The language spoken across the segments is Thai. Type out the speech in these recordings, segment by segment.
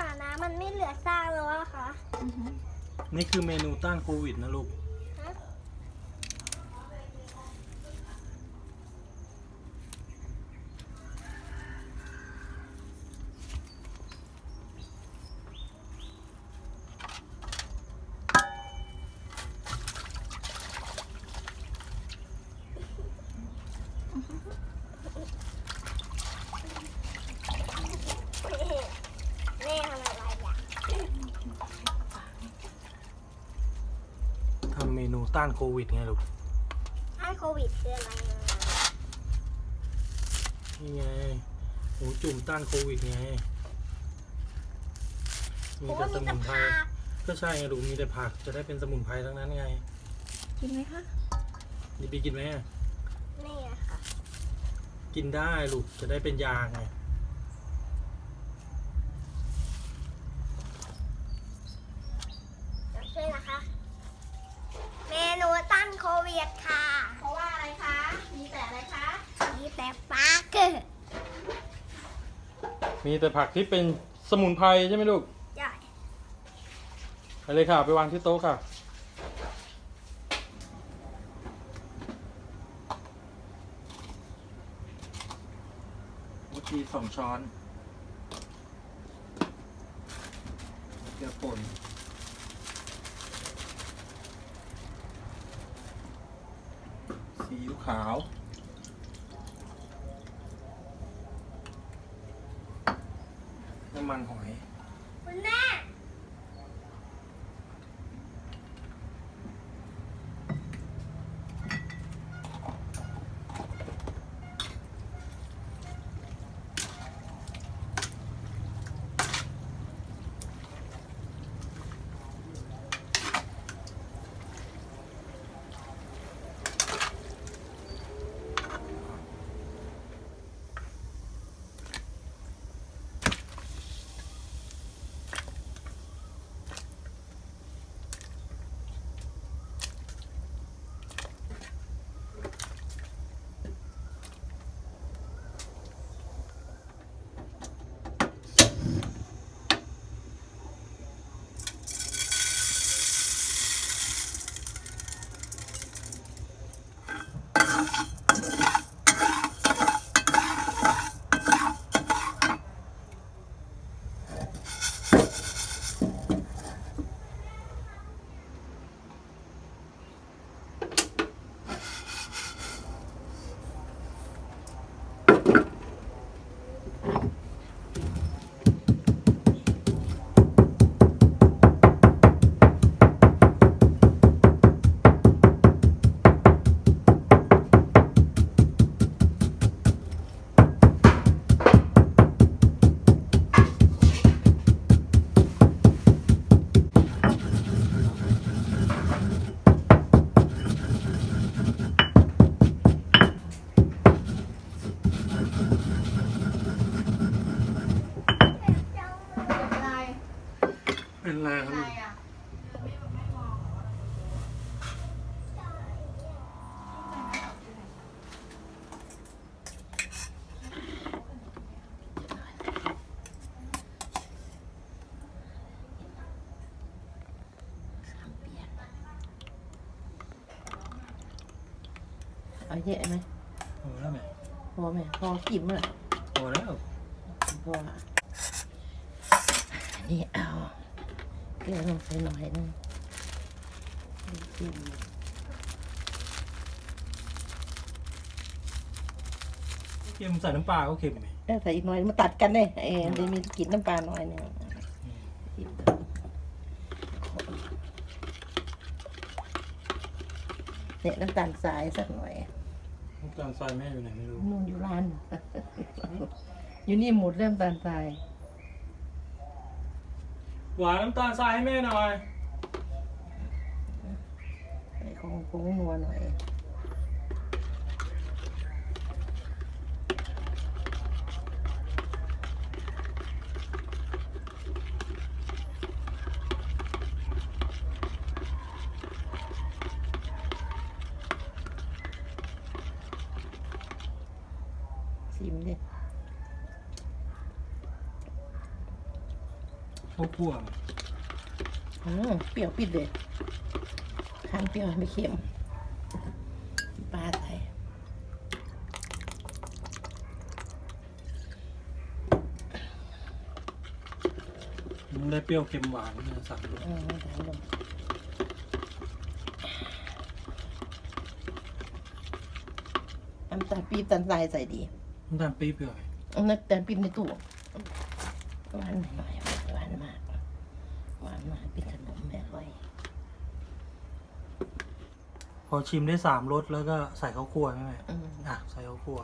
ค่ะน้ำมันไม่เหลือซากแล้วอะค่ะ นี่คือเมนูต้านโควิดนะลูก ฮะ แม่ทำอะไรอะ ทำเมนู ต้านโควิดไงลูกไอ้โควิดคืออะไรอะนี่ไงหมูจุ่มต้านโควิดไง มีโอ้แต่สมีมุแต่นไพรผักก็ใช่ไงลูกมีแต่ผักจะได้เป็นสมุนไพรทั้งนั้นไง กินไหมคะดีบีกินไหมอะนี่อะค่ะ กินได้ลูกจะได้เป็นยาไง เดี๋ยวช่วยนะคะ เมนูต้าน โควิดค่ะ เพราะว่าอะไรคะ มีแต่อะไรคะ มีแต่ปลาเกิดมีแต่ผักที่เป็นสมุนไพรใช่ไหมลูกใหญ่ไปเลยค่ะ ไปวางที่โต๊ะค่ะเมื่อกี้สองช้อน เกลือป่นซีอิ๊ว ขาว น้ำมันหอย คุณแม่ เอาเยอะไหมพอแล้วไหมพอไหมพอกินมั้ยพอแล้วพอละอันนี้เอาเกลือลงไปหน่อยนึงกินเค็มใส่น้ำปลาก็เค็มไหมเออใส่อีกหน่อยมาตัดกันเลยเออเดี๋ยวมีกลินน้ำปลาหน่อยนึงกินเนี่ยน้ำตาลทรายสักหน่อยน้ำตาลทรายแม่อยู่ไหนไม่รู้ นู่นอยู่ร้าน อยู่นี่หมดเริ่มตาลทรายหวานน้ำตาลทรายให้แม่หน่อยใส่ของผงนัวหน่อย ซิมดิข้าวพวงอืมเปรี้ยวปิดเด็ดทางเปรี้ยวไม่เค็มปลาใส่มันได้เปรี้ยวเค็มหวานเนี่ยสั่งเลยอืน้ำตาลปี๊บตันทรายใส่ดี น้ำตาลปี๊บเลยเอาน้ำตาลปี๊บในตู้หวานหน่อยหวานมากหวานมากเป็นขนมแม่ค่อย พอชิมได้สามรสแล้วก็ใส่ข้าวคั่วใช่ไหมอืม อะ ใส่ข้าวคั่ว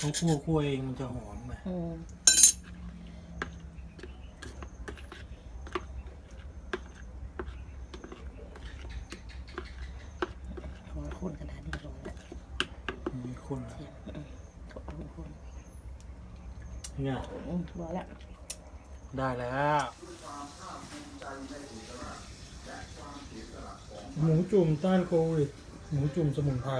ข้าวคั่วคั่วเองมันจะหอมไงอืมหัวคนขนาดนี้ลงแล้ว มีคน เทียมอืมขอบคุณคุณ เนี่ยอืมบอกแล้วได้แล้วหมูจุ่มต้านโควิดหมูจุ่มสมุนไพร